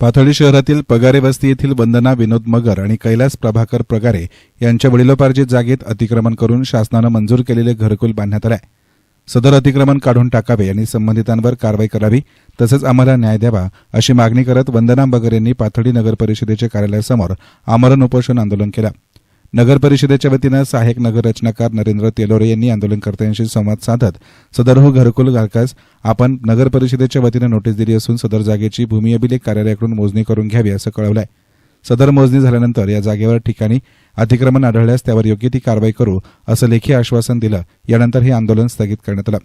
पाथर्डी शहरातील पगारे वस्ती येथील वंदना विनोद मगर आणि कैलास प्रभाकर प्रगारे यांच्या वडिलोपार्जित जागेत अतिक्रमण करून शासनानं मंजूर केलेले घरकुल बांधण्यात आलं आहे सदर अतिक्रमण काढून टाकावे आणि संबंधितांवर कारवाई करावी तसंच आम्हाला न्याय द्यावा अशी मागणी करत वंदना मगर यांनी पाथर्डी नगर परिषदेच्या कार्यालयासमोर आमरण उपोषण आंदोलन केलं. नगर परिषदेच्या वतीनं सहाय्यक नगर रचनाकार नरेंद्र तेलोरे यांनी आंदोलनकर्त्यांशी संवाद साधत सदरहू हो घरकुल घालकास आपण नगर परिषदेच्या वतीनं नोटीस दिली असून सदर जागेची भूमी अभिलेख कार्यालयाकडून मोजणी करून घ्यावी असं कळवलं आहे सदर मोजणी झाल्यानंतर या जागेवर ठिकाणी अतिक्रमण आढळल्यास त्यावर योग्य ती कारवाई करू असं लेखी आश्वासन दिलं. यानंतर हे आंदोलन स्थगित करण्यात आलं.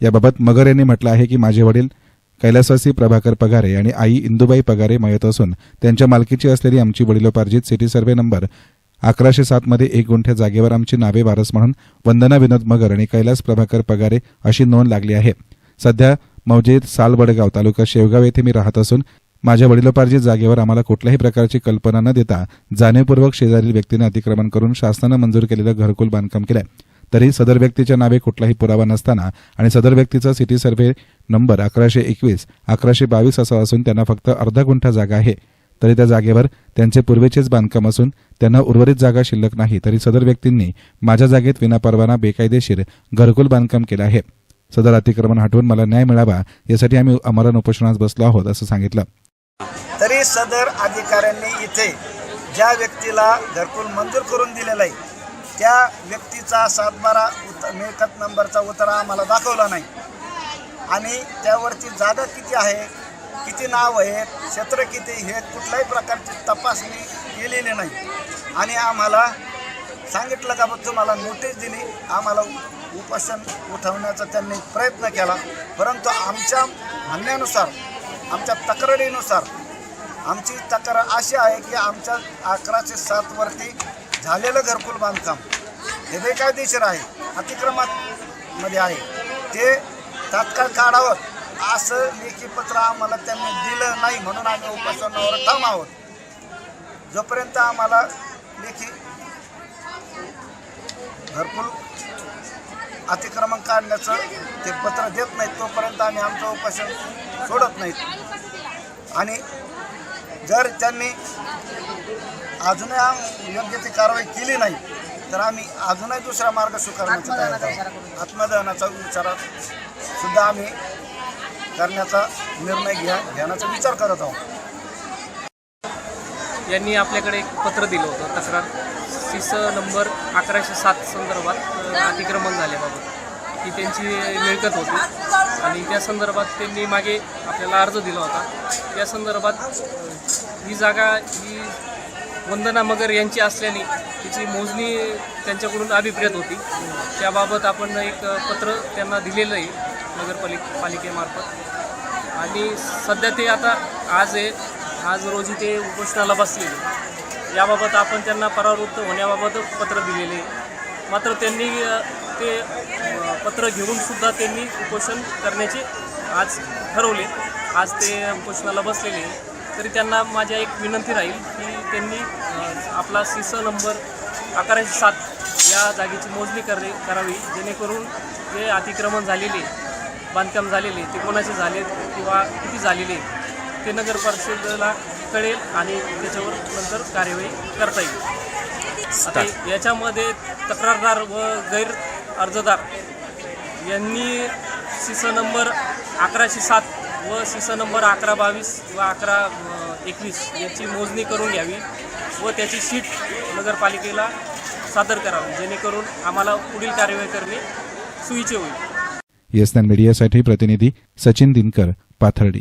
याबाबत मगर यांनी म्हटलं आहे की माझे वडील कैलासवासी प्रभाकर पगारे आणि आई इंदुबाई पगारे मयत असून त्यांच्या मालकीची असलेली आमची वडिलोपार्जित सिटी सर्व्हे नंबर अकराशे सातमध्ये एक गुंठ्या जागेवर आमची नावे वारस म्हणून वंदना विनोद मगर आणि कैलास प्रभाकर पगारे अशी नोंद लागली आहे. सध्या मौजेत सालबडगाव तालुका शेवगाव येथे मी राहत असून माझ्या वडिलोपार्जित जागेवर आम्हाला कुठल्याही प्रकारची कल्पना न देता जाणीवपूर्वक शेजारील व्यक्तीने अतिक्रमण करून शासनानं मंजूर केलेलं घरकुल बांधकाम केलंय. तरी सदर व्यक्तीच्या नावे कुठलाही पुरावा नसताना आणि सदर व्यक्तीचा सिटी सर्व्हे नंबर अकराशे एकवीस अकराशे बावीस असा असून त्यांना फक्त अर्धा गुंठा जागा आहे. तरी त्या जागेवर त्यांचे पूर्वीचेच बांधकाम असून त्यांना उर्वरित जागा शिल्लक नाही. तरी सदर व्यक्तींनी माझ्या जागेत विनापरवाना बेकायदेशीर घरकुल बांधकाम केलं आहे. सदर अतिक्रमण हटवून मला न्याय मिळावा यासाठी आम्ही अमरण उपोषणास बसलो आहोत असं सांगितलं. तरी सदर अधिकाऱ्यांनी इथे ज्या व्यक्तीला घरकुल मंजूर करून दिलेला आहे त्या व्यक्तीचा सातबारा उत मिळकत नंबरचा उतारा आम्हाला दाखवला नाही. आणि त्यावरती जागा किती आहे किती नाव आहेत क्षेत्र किती हे कुठल्याही प्रकारची तपासणी केलेली नाही. आणि आम्हाला सांगितलं का बघ तुम्हाला नोटीस दिली आम्हाला उपोषण उठवण्याचा त्यांनी प्रयत्न केला. परंतु आमच्या म्हणण्यानुसार आमच्या तक्रारीनुसार आमची तक्रार अशी आहे की आमच्या अकराशे सातवरती झालेलं घरकुल बांधकाम हे बेकायदेशीर आहे अतिक्रमणामध्ये आहे. ते तात्काळ काढावं. असं लेखी पत्र आम्हाला त्यांनी दिलं नाही म्हणून आम्ही उपासनावर ठाम आहोत. जोपर्यंत आम्हाला लेखी घरकुल अतिक्रमण काढण्याचं ते पत्र देत नाहीत तोपर्यंत आम्ही आमचं उपासन सोडत नाहीत. आणि जर त्यांनी अजूनही आम- योग्य ती कारवाई केली नाही तर आम्ही अजूनही दुसरा मार्ग स्वीकारण्याचा आत्मदहनाचा विचारात सुद्धा आम्ही करण्याचा निर्णय घ्या घेण्याचा विचार करत आहोत. यांनी आपल्याकडे एक पत्र दिलं होतं तक्रार. सीस नंबर अकराशे सात संदर्भात अतिक्रमण झाल्याबाबत. ही त्यांची मिळकत होती. आणि त्या संदर्भात त्यांनी मागे आपल्याला अर्ज दिला होता. या संदर्भात ही जागा ही वंदना मगर यांची असल्याने तिची मोजणी त्यांच्याकडून अभिप्रेत होती. त्याबाबत आपण एक पत्र त्यांना दिलेलं आहे. नगरपालिक पालिकेमार्फत आणि सध्या ते आता आज आहे. आज रोजी ते उपोषणाला बसलेले याबाबत आपण त्यांना परावृत्त होण्याबाबत पत्र दिलेले मात्र त्यांनी ते पत्र घेऊन सुद्धा त्यांनी उपोषण करण्याचे आज ठरवले आज ते उपोषणाला बसलेले तरी त्यांना माझ्या एक विनंती राहील की त्यांनी आपला सीस नंबर अकराशे सात या जागेची मोजणी करणे करावी. जेणेकरून जे अतिक्रमण झालेले बांधकाम झालेले ते कोणाचे झाले किंवा किती झालेले ते नगर परिषदेला कळेल आणि त्याच्यावर नंतर कार्यवाही करता येईल. आता याच्यामध्ये तक्रारदार व गैर अर्जदार यांनी सीस नंबर अकराशे सात व सीस नंबर अकरा बावीस व अकरा एकवीस याची मोजणी करून घ्यावी व त्याची शीट नगरपालिकेला सादर करावी जेणेकरून आम्हाला पुढील कार्यवाही करणे सोयीचे होईल. येसनॅन मीडियासाठी प्रतिनिधी सचिन दिनकर पाथर्डी.